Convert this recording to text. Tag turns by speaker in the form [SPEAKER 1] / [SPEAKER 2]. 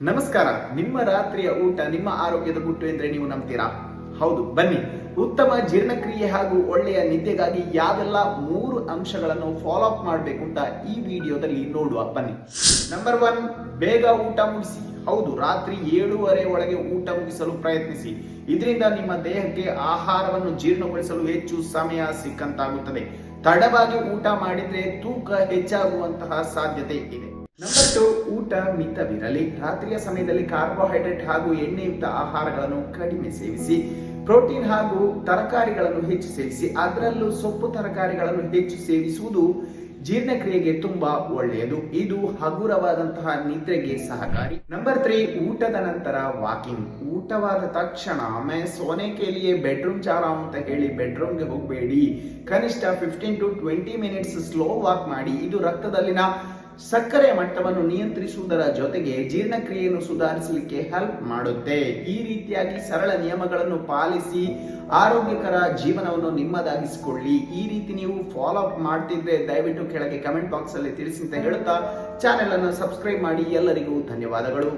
[SPEAKER 1] ನಮಸ್ಕಾರ. ನಿಮ್ಮ ರಾತ್ರಿಯ ಊಟ, ನಿಮ್ಮ ಆರೋಗ್ಯದ ಗುಟ್ಟು ಎಂದ್ರೆ ನೀವು ನಂಬ್ತೀರಾ? ಹೌದು, ಬನ್ನಿ. ಉತ್ತಮ ಜೀರ್ಣಕ್ರಿಯೆ ಹಾಗೂ ಒಳ್ಳೆಯ ನಿದ್ದೆಗಾಗಿ ಯಾವೆಲ್ಲ ಮೂರು ಅಂಶಗಳನ್ನು ಫಾಲೋ ಅಪ್ ಮಾಡಬೇಕು ಅಂತ ಈ ವಿಡಿಯೋದಲ್ಲಿ ನೋಡುವ. ಬನ್ನಿ. ನಂಬರ್ ಒನ್ ಬೇಗ ಊಟ ಮುಗಿಸಿ. ಹೌದು, ರಾತ್ರಿ ಏಳುವರೆ ಒಳಗೆ ಊಟ ಮುಗಿಸಲು ಪ್ರಯತ್ನಿಸಿ. ಇದರಿಂದ ನಿಮ್ಮ ದೇಹಕ್ಕೆ ಆಹಾರವನ್ನು ಜೀರ್ಣಗೊಳಿಸಲು ಹೆಚ್ಚು ಸಮಯ ಸಿಕ್ಕಂತಾಗುತ್ತದೆ. ತಡವಾಗಿ ಊಟ ಮಾಡಿದ್ರೆ ತೂಕ ಹೆಚ್ಚಾಗುವಂತಹ ಸಾಧ್ಯತೆ ಇದೆ. ನಂಬರ್ ಟು ಊಟ ಮಿತವಿರಲಿ ರಾತ್ರಿಯ ಸಮಯದಲ್ಲಿ ಕಾರ್ಬೋಹೈಡ್ರೇಟ್ ಹಾಗೂ ಎಣ್ಣೆಯುಕ್ತ ಆಹಾರಗಳನ್ನು ಕಡಿಮೆ ಸೇವಿಸಿ, ಪ್ರೋಟೀನ್ ಹಾಗೂ ತರಕಾರಿಗಳನ್ನು ಹೆಚ್ಚು ಸೇವಿಸಿ, ಅದರಲ್ಲೂ ಸೊಪ್ಪು ತರಕಾರಿಗಳನ್ನು ಹೆಚ್ಚು ಸೇವಿಸುವುದು ಜೀರ್ಣಕ್ರಿಯೆಗೆ ತುಂಬಾ ಒಳ್ಳೆಯದು. ಇದು ಹಗುರವಾದಂತಹ ನಿದ್ರೆಗೆ ಸಹಕಾರಿ. ನಂಬರ್ ತ್ರೀ ಊಟದ ನಂತರ ವಾಕಿಂಗ್ ಊಟವಾದ ತಕ್ಷಣ ಮೇ ಸೋನೆ ಬೆಡ್ರೂಮ್ ಚಾರ ಅಂತ ಹೇಳಿ ಬೆಡ್ರೂಮ್ಗೆ ಹೋಗಬೇಡಿ. ಕನಿಷ್ಠ fifteen to twenty minutes slow walk ಮಾಡಿ. ಇದು ರಕ್ತದಲ್ಲಿನ ಸಕ್ಕರೆಯ ಮಟ್ಟವನ್ನು ನಿಯಂತ್ರಿಸುವುದರ ಜೊತೆಗೆ ಜೀರ್ಣಕ್ರಿಯೆಯನ್ನು ಸುಧಾರಿಸಲಿಕ್ಕೆ ಹೆಲ್ಪ್ ಮಾಡುತ್ತೆ. ಈ ರೀತಿಯಾಗಿ ಸರಳ ನಿಯಮಗಳನ್ನು ಪಾಲಿಸಿ ಆರೋಗ್ಯಕರ ಜೀವನವನ್ನು ನಿಮ್ಮದಾಗಿಸಿಕೊಳ್ಳಿ. ಈ ರೀತಿ ನೀವು ಫಾಲೋ ಅಪ್ ಮಾಡ್ತಿದ್ರೆ ದಯವಿಟ್ಟು ಕೆಳಗೆ ಕಮೆಂಟ್ ಬಾಕ್ಸ್ ಅಲ್ಲಿ ತಿಳಿಸಿ ಅಂತ ಹೇಳುತ್ತಾ ಚಾನೆಲ್ ಅನ್ನು ಸಬ್ಸ್ಕ್ರೈಬ್ ಮಾಡಿ. ಎಲ್ಲರಿಗೂ ಧನ್ಯವಾದಗಳು.